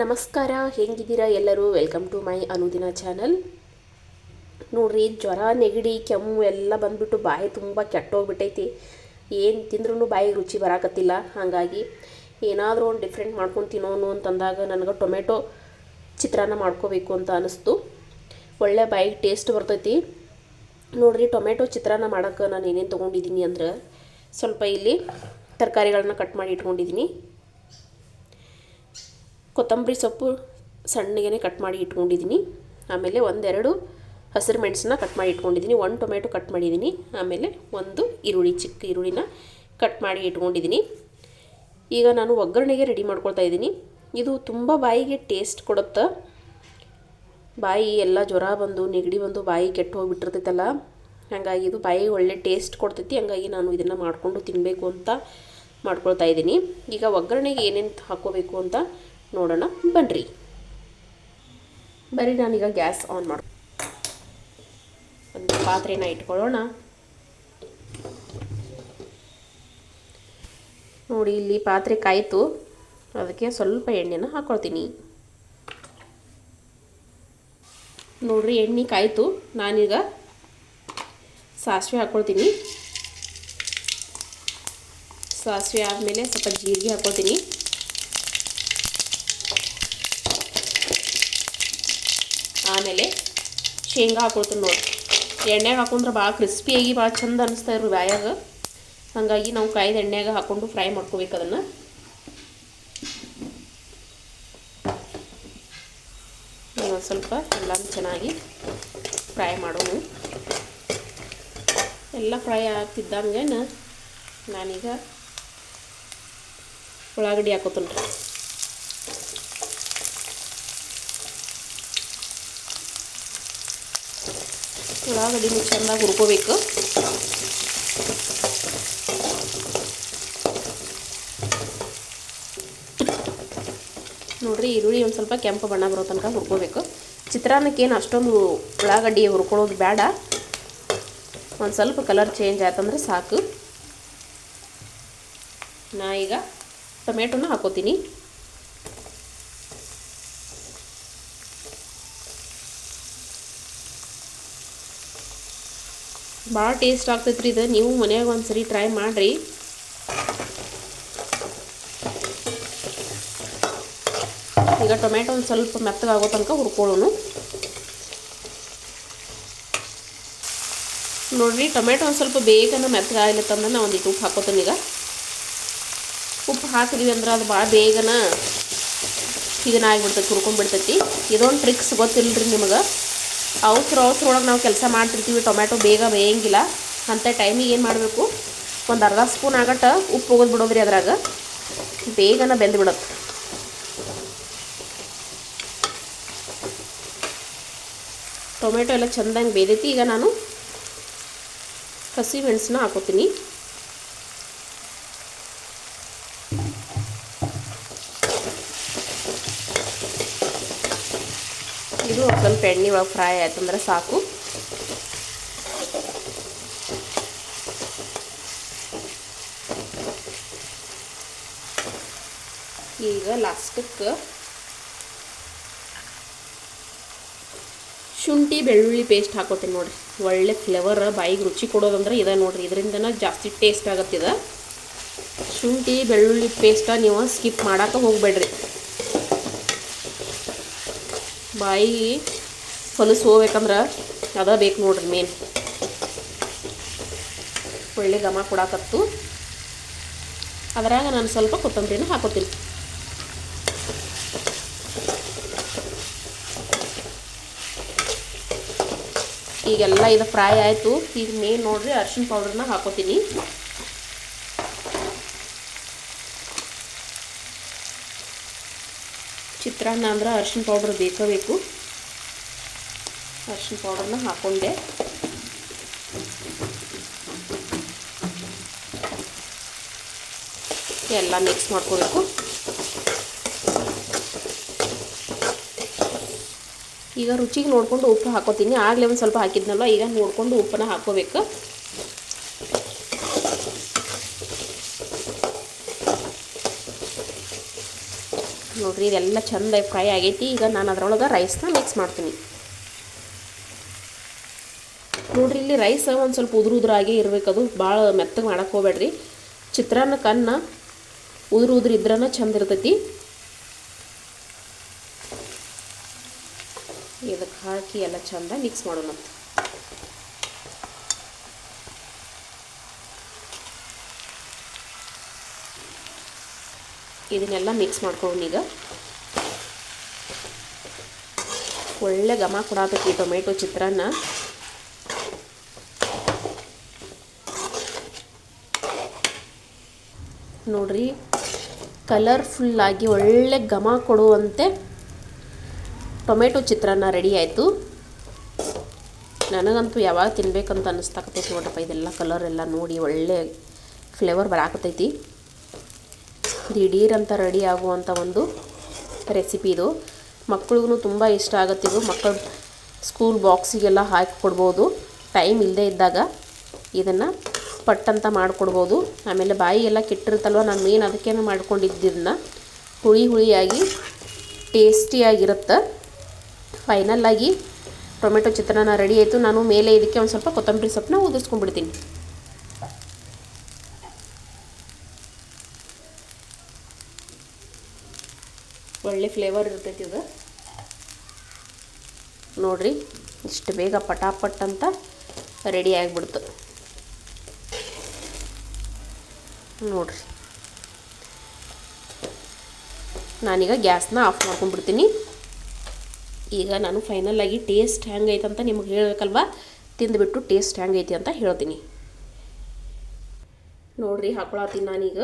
ನಮಸ್ಕಾರ, ಹೆಂಗಿದ್ದೀರಾ ಎಲ್ಲರೂ? Welcome to my ಅನುದಿನ ಚಾನಲ್ ನೋಡ್ರಿ, ಜ್ವರ, ನೆಗಡಿ, ಕೆಮ್ಮು ಎಲ್ಲ ಬಂದ್ಬಿಟ್ಟು ಬಾಯಿ ತುಂಬ ಕೆಟ್ಟೋಗ್ಬಿಟ್ಟೈತಿ. ಏನು ತಿಂದ್ರೂ ಬಾಯಿಗೆ ರುಚಿ ಬರಾಕತ್ತಿಲ್ಲ. ಹಾಗಾಗಿ ಏನಾದರೂ ಒಂದು ಡಿಫ್ರೆಂಟ್ ಮಾಡ್ಕೊಂಡು ತಿನ್ನೋನು ಅಂತಂದಾಗ ನನಗೆ ಟೊಮೆಟೊ ಚಿತ್ರಾನ್ನ ಮಾಡ್ಕೋಬೇಕು ಅಂತ ಅನಿಸ್ತು. ಒಳ್ಳೆ ಬಾಯಿಗೆ ಟೇಸ್ಟ್ ಬರ್ತೈತಿ. ನೋಡ್ರಿ, ಟೊಮೆಟೊ ಚಿತ್ರಾನ್ನ ಮಾಡೋಕ್ಕೆ ನಾನು ಏನೇನು ತೊಗೊಂಡಿದ್ದೀನಿ ಅಂದ್ರೆ ಸ್ವಲ್ಪ ಇಲ್ಲಿ ತರಕಾರಿಗಳನ್ನ ಕಟ್ ಮಾಡಿ ಇಟ್ಕೊಂಡಿದ್ದೀನಿ. ಕೊತ್ತಂಬರಿ ಸೊಪ್ಪು ಸಣ್ಣಗೆ ಕಟ್ ಮಾಡಿ ಇಟ್ಕೊಂಡಿದ್ದೀನಿ. ಆಮೇಲೆ ಒಂದೆರಡು ಹಸಿರು ಮೆಣಸನ್ನ ಕಟ್ ಮಾಡಿ ಇಟ್ಕೊಂಡಿದ್ದೀನಿ. ಒಂದು ಟೊಮೆಟೊ ಕಟ್ ಮಾಡಿದ್ದೀನಿ. ಆಮೇಲೆ ಒಂದು ಈರುಳ್ಳಿ, ಚಿಕ್ಕ ಈರುಳ್ಳಿನ ಕಟ್ ಮಾಡಿ ಇಟ್ಕೊಂಡಿದ್ದೀನಿ. ಈಗ ನಾನು ಒಗ್ಗರಣೆಗೆ ರೆಡಿ ಮಾಡ್ಕೊಳ್ತಾ ಇದ್ದೀನಿ. ಇದು ತುಂಬ ಬಾಯಿಗೆ ಟೇಸ್ಟ್ ಕೊಡುತ್ತೆ. ಬಾಯಿ ಎಲ್ಲ ಜ್ವರ ಬಂದು, ನೆಗಡಿ ಬಂದು ಬಾಯಿ ಕೆಟ್ಟು ಹೋಗಿಬಿಟ್ಟಿರ್ತೈತಲ್ಲ, ಹಾಗಾಗಿ ಇದು ಬಾಯಿಗೆ ಒಳ್ಳೆ ಟೇಸ್ಟ್ ಕೊಡ್ತೈತಿ. ಹಂಗಾಗಿ ನಾನು ಇದನ್ನು ಮಾಡಿಕೊಂಡು ತಿನ್ನಬೇಕು ಅಂತ ಮಾಡ್ಕೊಳ್ತಾ ಇದ್ದೀನಿ. ಈಗ ಒಗ್ಗರಣೆಗೆ ಏನೇನು ಹಾಕೋಬೇಕು ಅಂತ ನೋಡೋಣ. ಬನ್ನಿರಿ ಬರೀ ನಾನೀಗ ಗ್ಯಾಸ್ ಆನ್ ಮಾಡಿ ಒಂದು ಪಾತ್ರೆನ ಇಟ್ಕೊಳ್ಳೋಣ. ನೋಡಿ, ಇಲ್ಲಿ ಪಾತ್ರೆ ಕಾಯಿತು. ಅದಕ್ಕೆ ಸ್ವಲ್ಪ ಎಣ್ಣೆನ ಹಾಕ್ಕೊಳ್ತೀನಿ ನೋಡ್ರಿ, ಎಣ್ಣೆ ಕಾಯಿತು. ನಾನೀಗ ಸಾಸಿವೆ ಹಾಕ್ಕೊಳ್ತೀನಿ ಸಾಸಿವೆ ಆದಮೇಲೆ ಸ್ವಲ್ಪ ಜೀರಿಗೆ ಹಾಕ್ಕೊಳ್ತೀನಿ ಆಮೇಲೆ ಶೇಂಗಾ ಹಾಕೊಳ್ತೀನಿ ನೋಡಿ. ಎಣ್ಣೆಗೆ ಹಾಕೊಂಡ್ರೆ ಭಾಳ ಕ್ರಿಸ್ಪಿಯಾಗಿ ಭಾಳ ಚಂದ ಅನಿಸ್ತಾ ಇರೋ ಬಾಯಾಗ. ಹಾಗಾಗಿ ನಾವು ಕಾಯ್ದ ಎಣ್ಣೆಗೆ ಹಾಕ್ಕೊಂಡು ಫ್ರೈ ಮಾಡ್ಕೋಬೇಕು ಅದನ್ನು. ಒಂದು ಸ್ವಲ್ಪ ಎಲ್ಲ ಚೆನ್ನಾಗಿ ಫ್ರೈ ಮಾಡೋಣ. ಎಲ್ಲ ಫ್ರೈ ಆಗ್ತಿದ್ದಂಗೆ ನಾನೀಗ ಉಳ್ಳಾಗಡ್ಡಿ ಹಾಕೋತೀನಿ. ಉಳ್ಳಾಗಡ್ಡಿನೂ ಚೆನ್ನಾಗಿ ಹುರ್ಕೋಬೇಕು. ನೋಡ್ರಿ, ಈರುಳ್ಳಿ ಒಂದು ಸ್ವಲ್ಪ ಕೆಂಪು ಬಣ್ಣ ಬರೋ ತನಕ ಹುರ್ಕೋಬೇಕು. ಚಿತ್ರಾನ್ನಕ್ಕೇನು ಅಷ್ಟೊಂದು ಉಳ್ಳಾಗಡ್ಡಿ ಹುರ್ಕೊಳ್ಳೋದು ಬೇಡ. ಒಂದು ಸ್ವಲ್ಪ ಕಲರ್ ಚೇಂಜ್ ಆಯ್ತಂದ್ರೆ ಸಾಕು. ನಾ ಈಗ ಟೊಮೆಟೊನ ಹಾಕೋತೀನಿ. ಭಾಳ ಟೇಸ್ಟ್ ಆಗ್ತೈತೆ ರೀ ಇದು. ನೀವು ಮನ್ಯಾಗ ಒಂದು ಸರಿ ಟ್ರೈ ಮಾಡಿರಿ. ಈಗ ಟೊಮೆಟೊ ಒಂದು ಸ್ವಲ್ಪ ಮೆತ್ತಗಾಗೋ ತನಕ ಹುರ್ಕೊಳ್ಳೋಣ ನೋಡಿರಿ ಟೊಮೆಟೊ ಒಂದು ಸ್ವಲ್ಪ ಬೇಗನೆ ಮೆತ್ತಗಾಗ್ಲತ್ತಂದ್ರೆ ನಾ ಒಂದಿಟ್ಟು ಉಪ್ಪು ಹಾಕೋತೀನಿ ಈಗ. ಉಪ್ಪು ಹಾಕಿದ್ವಿ ಅಂದ್ರೆ ಅದು ಭಾಳ ಬೇಗನ ಇದನ್ನ ಹುರ್ಕೊಂಡ್ಬಿಡ್ತೈತಿ. ಇದೊಂದು ಟ್ರಿಕ್ಸ್ ಗೊತ್ತಿಲ್ಲ ರೀ ನಿಮಗೆ. ಅವಸರ ಅವಸರ ಒಳಗೆ ನಾವು ಕೆಲಸ ಮಾಡ್ತಿರ್ತೀವಿ ಟೊಮೆಟೊ ಬೇಗ ಬೇಯಂಗಿಲ್ಲ. ಅಂಥ ಟೈಮಿಗೆ ಏನು ಮಾಡಬೇಕು? ಒಂದು ಅರ್ಧ ಸ್ಪೂನ್ ಆಗಟ್ಟ ಉಪ್ಪು ಹೋಗೋದು ಬಿಡೋದ್ರಿ ಅದ್ರಾಗ. ಬೇಗನ ಬೆಂದು ಬಿಡುತ್ತೆ ಟೊಮೆಟೊ ಎಲ್ಲ ಚೆಂದಂಗೆ ಬೇದೈತಿ ಈಗ ನಾನು ಹಸಿ ಮೆಣಸನ್ನ ಹಾಕೋತೀನಿ. ಎಣ್ಣೆ ಒಳಗೆ ಫ್ರೈ ಆಯ್ತಂದ್ರೆ ಸಾಕು. ಈಗ ಲಾಸ್ಟಕ್ಕೆ ಶುಂಠಿ, ಬೆಳ್ಳುಳ್ಳಿ ಪೇಸ್ಟ್ ಹಾಕೋತೀನಿ ನೋಡಿರಿ. ಒಳ್ಳೆ ಫ್ಲೇವರ್ ಬಾಯಿಗೆ ರುಚಿ ಕೊಡೋದಂದ್ರೆ ಇದೆ ನೋಡಿರಿ. ಇದರಿಂದನೇ ಜಾಸ್ತಿ ಟೇಸ್ಟ್ ಆಗತ್ತಿದೆ ಶುಂಠಿ, ಬೆಳ್ಳುಳ್ಳಿ ಪೇಸ್ಟ ನೀವು ಸ್ಕಿಪ್ ಮಾಡೋಕೆ ಹೋಗಬೇಡ್ರಿ. ಬಾಯಿ ಹೊಲಸು ಹೋಗ್ಬೇಕಂದ್ರೆ ಅದ ಬೇಕು ನೋಡ್ರಿ ಮೇನ್ ಒಳ್ಳೆ ಗಮ ಕೊಡಾಕತ್ತು. ಅದರಾಗ ನಾನು ಸ್ವಲ್ಪ ಕೊತ್ತಂಬರಿನ ಹಾಕೋತೀನಿ. ಈಗೆಲ್ಲ ಇದು ಫ್ರೈ ಆಯಿತು. ಈಗ ಮೇನ್ ನೋಡ್ರಿ ಅರ್ಶಿನ ಪೌಡ್ರನ್ನ ಹಾಕೋತೀನಿ. ಚಿತ್ರಾನ್ನ ಅಂದ್ರೆ ಅರ್ಶಿನ ಪೌಡ್ರ್ ಬೇಕೇ ಬೇಕು. ಅರ್ಶಿಣ ಪೌಡರ್ನ ಹಾಕೊಂಡೆ. ಎಲ್ಲ ಮಿಕ್ಸ್ ಮಾಡ್ಕೋಬೇಕು. ಈಗ ರುಚಿಗೆ ನೋಡಿಕೊಂಡು ಉಪ್ಪು ಹಾಕೋತೀನಿ. ಆಗಲೇ ಒಂದು ಸ್ವಲ್ಪ ಹಾಕಿದ್ನಲ್ಲ ಈಗ ನೋಡಿಕೊಂಡು ಉಪ್ಪನ್ನ ಹಾಕ್ಕೋಬೇಕು ನೋಡಿರಿ, ಇದೆಲ್ಲ ಚೆಂದ ಫ್ರೈ ಆಗೈತಿ. ಈಗ ನಾನು ಅದರೊಳಗೆ ರೈಸ್ನ ಮಿಕ್ಸ್ ಮಾಡ್ತೀನಿ. ನೋಡಿರಿ, ಇಲ್ಲಿ ರೈಸ್ ಒಂದು ಸ್ವಲ್ಪ ಉದುರು ಉದುರಾಗೇ ಅದು ಭಾಳ ಮೆತ್ತಗೆ ಮಾಡಕ್ಕೆ ಹೋಗ್ಬೇಡ್ರಿ. ಚಿತ್ರಾನ್ನ ಅನ್ನ ಉದುರು ಉದುರು ಇದ್ರನ ಚಂದ ಇರ್ತೈತಿ. ಇದಕ್ಕೆ ಹಾಕಿ ಎಲ್ಲ ಚಂದ ಮಿಕ್ಸ್ ಮಾಡೋಣ ಇದನ್ನೆಲ್ಲ ಮಿಕ್ಸ್ ಮಾಡ್ಕೊಂಡು ಈಗ ಒಳ್ಳೆ ಘಮ ಈ ಟೊಮೆಟೊ ಚಿತ್ರಾನ್ನ. ನೋಡ್ರಿ. ಕಲರ್ಫುಲ್ಲಾಗಿ ಒಳ್ಳೆ ಘಮ ಕೊಡುವಂತೆ ಟೊಮೆಟೊ ಚಿತ್ರಾನ್ನ ರೆಡಿ ಆಯಿತು. ನನಗಂತೂ ಯಾವಾಗ ತಿನ್ಬೇಕಂತ ಅನ್ನಿಸ್ತಾಕತ್ತೈತಿ ನೋಡ್ರಪ್ಪ ಇದೆಲ್ಲ ಕಲರ್ ಎಲ್ಲ ನೋಡಿ ಒಳ್ಳೆ ಫ್ಲೇವರ್ ಬರಾಕತ್ತೈತಿ. ದಿಢೀರಂತ ರೆಡಿ ಆಗುವಂಥ ಒಂದು ರೆಸಿಪಿ ಇದು. ಮಕ್ಳಿಗೂ ತುಂಬ ಇಷ್ಟ ಆಗುತ್ತೆ ಇದು. ಮಕ್ಕಳು ಸ್ಕೂಲ್ ಬಾಕ್ಸಿಗೆಲ್ಲ ಹಾಕಿ ಕೊಡ್ಬೋದು. ಟೈಮ್ ಇಲ್ಲದೇ ಇದ್ದಾಗ ಇದನ್ನು ಪಟ್ಟಂತ ಮಾಡಿಕೊಡ್ಬೋದು. ಆಮೇಲೆ ಬಾಯಿ ಎಲ್ಲ ಕೆಟ್ಟಿರುತ್ತಲ್ವ, ನಾನು ಮೇನ್ ಅದಕ್ಕೇನು ಮಾಡ್ಕೊಂಡಿದ್ದಿದ್ದನ್ನ ಹುಳಿ ಹುಳಿಯಾಗಿ ಟೇಸ್ಟಿಯಾಗಿರುತ್ತೆ ಫೈನಲ್ಲಾಗಿ ಟೊಮೆಟೊ ಚಿತ್ರಾನ್ನ ರೆಡಿ ಆಯಿತು. ನಾನು ಮೇಲೆ ಇದಕ್ಕೆ ಒಂದು ಸ್ವಲ್ಪ ಕೊತ್ತಂಬರಿ ಸೊಪ್ಪನ್ನ ಉದುರಿಸ್ಕೊಂಡ್ಬಿಡ್ತೀನಿ ಒಳ್ಳೆ ಫ್ಲೇವರ್ ಇರ್ತೈತಿ ಇದು ನೋಡ್ರಿ, ಇಷ್ಟು ಬೇಗ ಪಟಾಪಟ್ ಅಂತ ರೆಡಿ ಆಗಿಬಿಡ್ತು. ನೋಡ್ರಿ. ನಾನೀಗ ಗ್ಯಾಸ್ನ ಆಫ್ ಮಾಡ್ಕೊಂಡ್ಬಿಡ್ತೀನಿ. ಈಗ ನಾನು ಫೈನಲ್ ಆಗಿ ಟೇಸ್ಟ್ ಹೆಂಗೈತೆ ಅಂತ ನಿಮ್ಗೆ ಹೇಳಬೇಕಲ್ವ? ತಿಂದುಬಿಟ್ಟು ಟೇಸ್ಟ್ ಹೆಂಗೈತಿ ಅಂತ ಹೇಳ್ತೀನಿ. ನೋಡ್ರಿ, ಹಾಕೊಳತ್ತೀನಿ ನಾನೀಗ.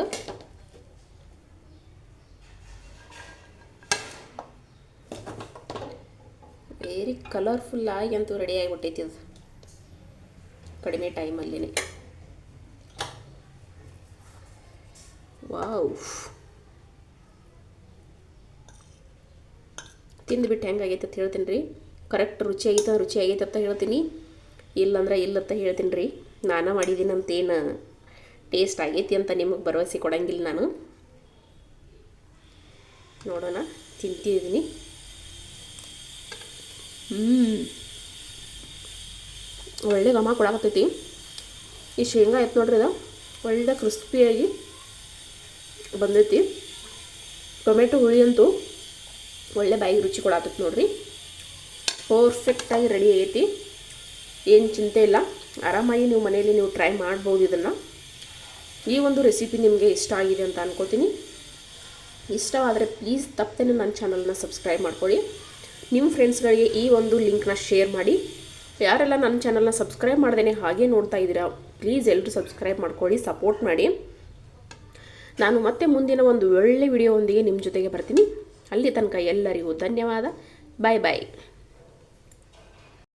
ವೆರಿ ಕಲರ್ಫುಲ್ಲಾಗಿ ಅಂತೂ ರೆಡಿ ಆಗಿಬಿಟ್ಟೈತಿ ಅದು ಕಡಿಮೆ ಟೈಮಲ್ಲಿನೇ ವಾವ್ ಹೆಂಗೆ ಆಗೈತೆ ಅಂತ ಹೇಳ್ತೀನಿ ರೀ ಕರೆಕ್ಟ್ ರುಚಿ ಆಗೈತೆ ರುಚಿ ಆಗೈತೆ ಅಂತ ಹೇಳ್ತೀನಿ. ಇಲ್ಲಂದ್ರೆ ಇಲ್ಲ ಅಂತ ಹೇಳ್ತೀನಿ ರೀ ನಾನು ಮಾಡಿದ್ದೀನಿ ಅಂತೇನು ಟೇಸ್ಟ್ ಆಗೈತಿ ಅಂತ ನಿಮಗೆ ಭರವಸೆ ಕೊಡಂಗಿಲ್ಲ ನಾನು. ನೋಡೋಣ ತಿಂತಿದ್ದೀನಿ ಹ್ಞೂ ಒಳ್ಳೆ ಗಮ ಕೊಡಕತ್ತೈತಿ. ಈ ಶೇಂಗಾ ಆಯ್ತು ನೋಡ್ರಿ ಅದು ಒಳ್ಳೆ ಕ್ರಿಸ್ಪಿಯಾಗಿ ಬಂದೈತಿ. ಟೊಮೆಟೊ ಹುಳಿ ಅಂತೂ ಒಳ್ಳೆ ಬಾಯಿಗೆ ರುಚಿ ಕೊಡತ್ತೈತಿ ನೋಡ್ರಿ. ಪರ್ಫೆಕ್ಟಾಗಿ ರೆಡಿ ಆಗೈತಿ. ಏನು ಚಿಂತೆ ಇಲ್ಲ. ಆರಾಮಾಗಿ ನೀವು ಮನೆಯಲ್ಲಿ ನೀವು ಟ್ರೈ ಮಾಡ್ಬೋದು ಇದನ್ನು. ಈ ಒಂದು ರೆಸಿಪಿ ನಿಮಗೆ ಇಷ್ಟ ಆಗಿದೆ ಅಂತ ಅನ್ಕೋತೀನಿ. ಇಷ್ಟವಾದರೆ ಪ್ಲೀಸ್ ತಪ್ಪದೇ ನನ್ನ ಚಾನಲ್ನ ಸಬ್ಸ್ಕ್ರೈಬ್ ಮಾಡ್ಕೊಳ್ಳಿ. ನಿಮ್ಮ ಫ್ರೆಂಡ್ಸ್ಗಳಿಗೆ ಈ ಒಂದು ಲಿಂಕ್ನ ಶೇರ್ ಮಾಡಿ. ಯಾರೆಲ್ಲ ನನ್ನ ಚಾನಲ್ನ ಸಬ್ಸ್ಕ್ರೈಬ್ ಮಾಡ್ದೇನೆ ಹಾಗೆ ನೋಡ್ತಾ ಇದ್ದೀರಾ ಪ್ಲೀಸ್ ಎಲ್ಲರೂ ಸಬ್ಸ್ಕ್ರೈಬ್ ಮಾಡ್ಕೊಳ್ಳಿ ಸಪೋರ್ಟ್ ಮಾಡಿ. ನಾನು ಮತ್ತೆ ಮುಂದಿನ ಒಂದು ಒಳ್ಳೆ ವಿಡಿಯೋವೊಂದಿಗೆ ನಿಮ್ಮ ಜೊತೆಗೆ ಬರ್ತೀನಿ. ಅಲ್ಲಿ ತನಕ ಎಲ್ಲರಿಗೂ ಧನ್ಯವಾದ. ಬಾಯ್ ಬಾಯ್